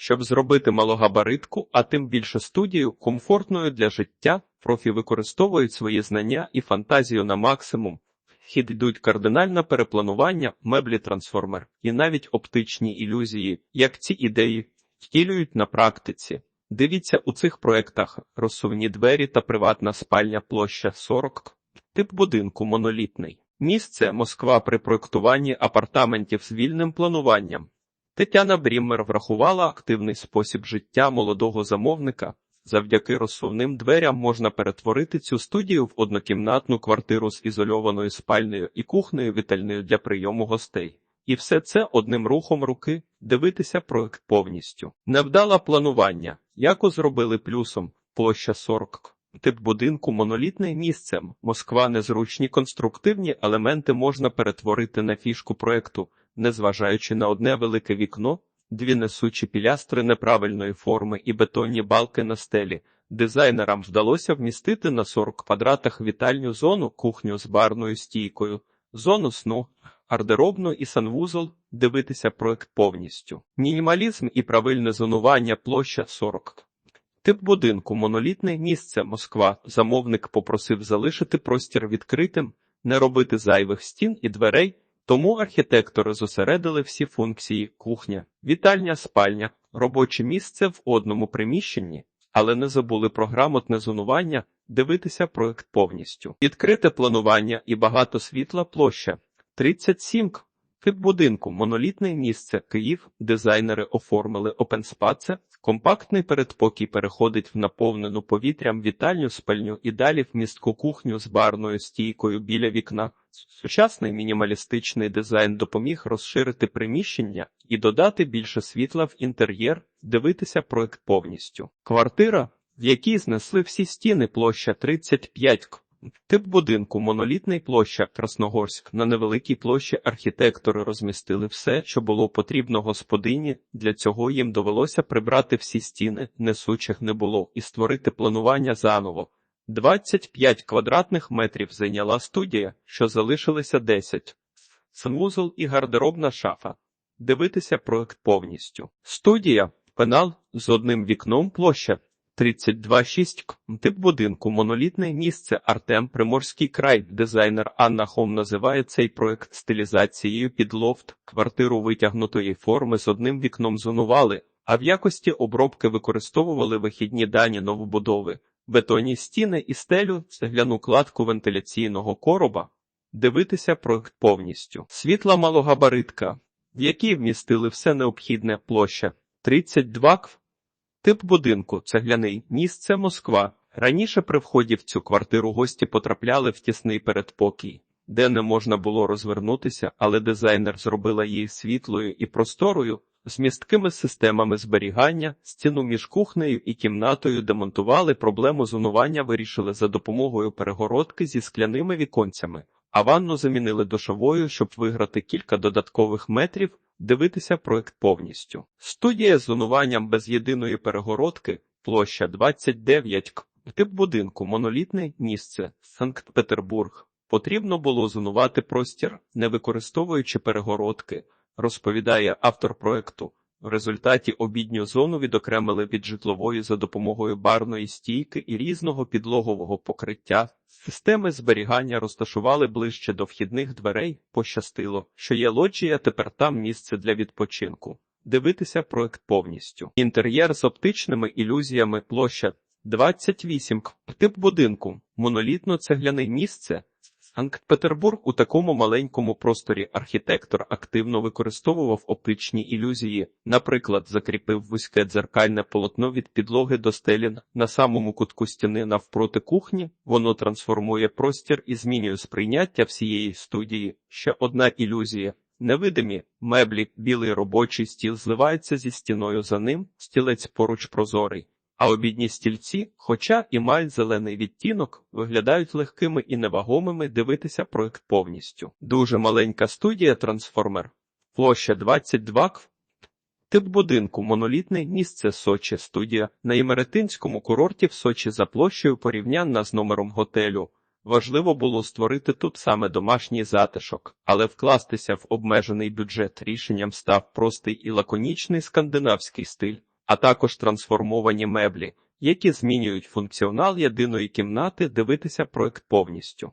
Щоб зробити малогабаритку, а тим більше студію, комфортною для життя, профі використовують свої знання і фантазію на максимум. Хід йдуть кардинальне перепланування, меблі трансформер і навіть оптичні ілюзії, як ці ідеї втілюють на практиці. Дивіться у цих проектах розсувні двері та приватна спальня площа 40, тип будинку монолітний. Місце Москва при проектуванні апартаментів з вільним плануванням. Тетяна Бріммер врахувала активний спосіб життя молодого замовника. Завдяки розсувним дверям можна перетворити цю студію в однокімнатну квартиру з ізольованою спальнею і кухнею вітальною для прийому гостей. І все це одним рухом руки дивитися проект повністю. Невдала планування, яко зробили плюсом площа 40. Тип будинку монолітний місцем. Москва незручні конструктивні елементи можна перетворити на фішку проекту, незважаючи на одне велике вікно, дві несучі пілястри неправильної форми і бетонні балки на стелі. Дизайнерам вдалося вмістити на 40 квадратах вітальню зону, кухню з барною стійкою, зону сну, гардеробну і санвузол, дивитися проект повністю. Мінімалізм і правильне зонування площа 40. Тип будинку монолітне місце Москва. Замовник попросив залишити простір відкритим, не робити зайвих стін і дверей. Тому архітектори зосередили всі функції кухня, вітальня, спальня, робоче місце в одному приміщенні, але не забули про грамотне зонування, дивитися проект повністю. Відкрите планування і багато світла площа 37 к. Тип будинку монолітне місце Київ. Дизайнери оформили OpenSpace. Компактний передпокій переходить в наповнену повітрям вітальню спальню і далі в містку кухню з барною стійкою біля вікна. Сучасний мінімалістичний дизайн допоміг розширити приміщення і додати більше світла в інтер'єр, дивитися проект повністю. Квартира, в якій знесли всі стіни площа 35 к. Тип будинку монолітний площа Красногорськ. На невеликій площі архітектори розмістили все, що було потрібно господині. Для цього їм довелося прибрати всі стіни, несучих не було, і створити планування заново. 25 квадратних метрів зайняла студія, що залишилися 10. Санвузол і гардеробна шафа. Дивитися проект повністю. Студія, пенал з одним вікном площа 32,6 к. Тип будинку монолітне місце Артем Приморський край. Дизайнер Анна Хом називає цей проект стилізацією під лофт. Квартиру витягнутої форми з одним вікном зонували, а в якості обробки використовували вихідні дані новобудови, бетонні стіни і стелю, цегляну кладку вентиляційного короба. Дивитися проект повністю. Світла малогабаритка, в якій вмістили все необхідне площа 32 кв. Тип будинку цегляний місце Москва. Раніше при вході в цю квартиру гості потрапляли в тісний передпокій, де не можна було розвернутися, але дизайнер зробила її світлою і просторою, з місткими системами зберігання, стіну між кухнею і кімнатою демонтували проблему зонування, вирішили за допомогою перегородки зі скляними віконцями, а ванну замінили душовою, щоб виграти кілька додаткових метрів. Дивитися проект повністю. Студія з зонуванням без єдиної перегородки, площа 29 к. Тип будинку, монолітне місце, Санкт-Петербург. Потрібно було зонувати простір, не використовуючи перегородки, розповідає автор проекту. В результаті обідню зону відокремили від житлової за допомогою барної стійки і різного підлогового покриття. Системи зберігання розташували ближче до вхідних дверей. Пощастило, що є лоджія, тепер там місце для відпочинку. Дивитися проект повністю. Інтер'єр з оптичними ілюзіями площа 28 к. Тип будинку, монолітно-цегляне місце. Санкт-Петербург у такому маленькому просторі архітектор активно використовував оптичні ілюзії, наприклад, закріпив вузьке дзеркальне полотно від підлоги до стелін на самому кутку стіни навпроти кухні, воно трансформує простір і змінює сприйняття всієї студії. Ще одна ілюзія. Невидимі меблі, білий робочий стіл зливається зі стіною за ним, стілець поруч прозорий. А обідні стільці, хоча і мають зелений відтінок, виглядають легкими і невагомими дивитися проект повністю. Дуже маленька студія трансформер. Площа 22 кв. Тип будинку монолітне місце Сочі студія на Імеретинському курорті в Сочі за площею порівнянна з номером готелю. Важливо було створити тут саме домашній затишок, але вкластися в обмежений бюджет рішенням став простий і лаконічний скандинавський стиль. А також трансформовані меблі, які змінюють функціонал єдиної кімнати, дивитися проект повністю.